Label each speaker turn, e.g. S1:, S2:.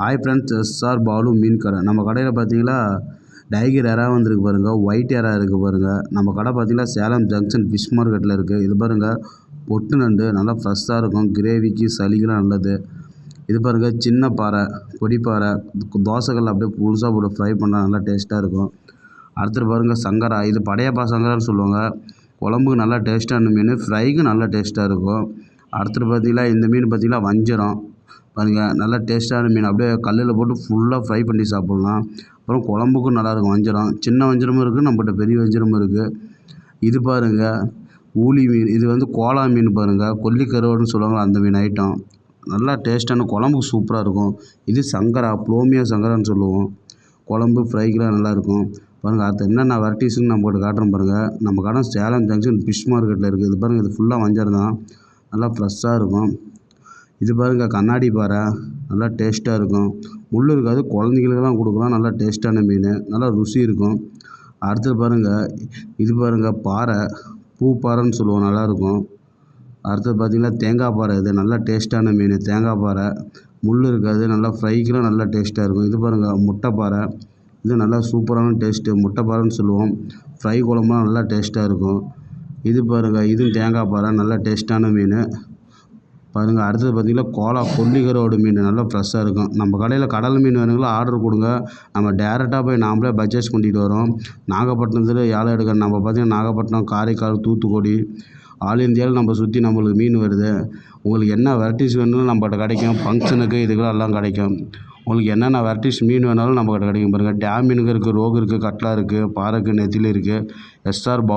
S1: Hi friends S R Balu மீன் கடை நம்ம கடையில் பார்த்தீங்களா டைகர் எறா வந்துருக்கு பாருங்கள் ஒயிட் எறா இருக்குது பாருங்கள் நம்ம கடை பார்த்தீங்கன்னா சேலம் ஜங்ஷன் ஃபிஷ் மார்க்கெட்டில் இருக்குது இது பாருங்கள் பொட்டு நண்டு நல்லா ஃப்ரெஷ்ஷாக இருக்கும். கிரேவிக்கு சளிக்கெலாம் நல்லது. இது பாருங்கள் சின்ன பாறை பொடி பாறை. அப்படியே புதுசாக போட்டு ஃப்ரை பண்ணால் நல்லா டேஸ்ட்டாக இருக்கும். அடுத்தது பாருங்கள் சங்கரா. இது படையப்பா சங்கரான்னு சொல்லுவாங்க. குழம்புக்கு நல்லா டேஸ்ட்டான மீன் ஃப்ரைக்கு நல்லா டேஸ்ட்டாக இருக்கும். அடுத்தது பார்த்தீங்கன்னா இந்த மீன் பார்த்தீங்கன்னா வஞ்சரம். பாருங்கள் நல்லா டேஸ்ட்டான மீன். அப்படியே கல்லில் போட்டு ஃபுல்லாக ஃப்ரை பண்ணி சாப்பிட்லாம். அப்புறம் குழம்புக்கும் நல்லாயிருக்கும் வஞ்சரம். சின்ன வஞ்சரமும் இருக்குது நம்மகிட்ட பெரிய வஞ்சரமும் இருக்குது இது பாருங்கள் ஊளி மீன். இது வந்து கோலா மீன் பாருங்கள் கொல்லி கருவாடுன்னு சொல்லுவாங்க அந்த மீன் ஐட்டம் நல்லா டேஸ்ட்டான குழம்புக்கு சூப்பராக இருக்கும். இது சங்கரா ப்ளோமியா சங்கரான்னு சொல்லுவோம். குழம்பு ஃப்ரைக்கெலாம் நல்லாயிருக்கும். பாருங்கள் அடுத்து என்னென்ன வெரைட்டிஸ்னு நம்ம கிட்ட காட்டுறோம் பாருங்கள் நம்ம கடை சேலம் ஜங்ஷன் ஃபிஷ் மார்க்கெட்டில் இருக்குது இது பாருங்கள் இது ஃபுல்லாக வஞ்சரம் தான். நல்லா ஃப்ரெஷ்ஷாக இருக்கும். இது பாருங்க கண்ணாடி பாறை. நல்லா டேஸ்ட்டாக இருக்கும். முள் இருக்காது குழந்தைங்களுக்குலாம் கொடுக்கலாம். நல்லா டேஸ்ட்டான மீன். நல்லா ருசி இருக்கும். அடுத்தது பாருங்கள் இது பாருங்கள் பாறை. பூ பாறைன்னு சொல்லுவோம் நல்லாயிருக்கும் அடுத்தது பார்த்திங்கன்னா தேங்காய் பாறை. இது நல்லா டேஸ்ட்டான மீன். தேங்காய் பாறை. முள் இருக்காது நல்லா ஃப்ரைக்கெலாம் நல்லா டேஸ்ட்டாக இருக்கும். இது பாருங்கள் முட்டை பாறை. இது நல்லா சூப்பரான டேஸ்ட்டு முட்டை பாறைன்னு சொல்லுவோம். ஃப்ரை குழம்புலாம் நல்லா டேஸ்ட்டாக இருக்கும். இது பாருங்கள் இதுவும் தேங்காய் பாறை. நல்லா டேஸ்ட்டான மீன். பாருங்கள் அடுத்தது பார்த்திங்கன்னா கோலா கொல்லிக்கரோடு மீன். நல்லா ஃப்ரெஷ்ஷாக இருக்கும். நம்ம கடையில் கடல் மீன் வேணுங்களோ ஆர்டர் கொடுங்க. நம்ம டேரெக்டாக போய் நாமளே பர்ச்சேஸ் பண்ணிட்டு வரோம். நாகப்பட்டினத்தில் ஏலம் எடுக்க நம்ம பார்த்திங்கன்னா நாகப்பட்டினம் காரைக்கால் தூத்துக்குடி ஆல் இந்தியாவில் நம்ம சுற்றி நம்மளுக்கு மீன் வருது. உங்களுக்கு என்ன வெரைட்டிஸ் வேணும்னு நம்மகிட்ட கிடைக்கும். ஃபங்க்ஷனுக்கு இதுக்கெல்லாம் எல்லாம் கிடைக்கும். உங்களுக்கு என்னென்ன வெரைட்டிஸ் மீன் வேணாலும் நம்மக்கிட்ட கிடைக்கும் பாருங்கள் டேம் மீனுக்கு இருக்குது ரோகு இருக்குது கட்லா இருக்குது பாறைக்கு நெத்திலி இருக்குது எஸ்ஆர் பா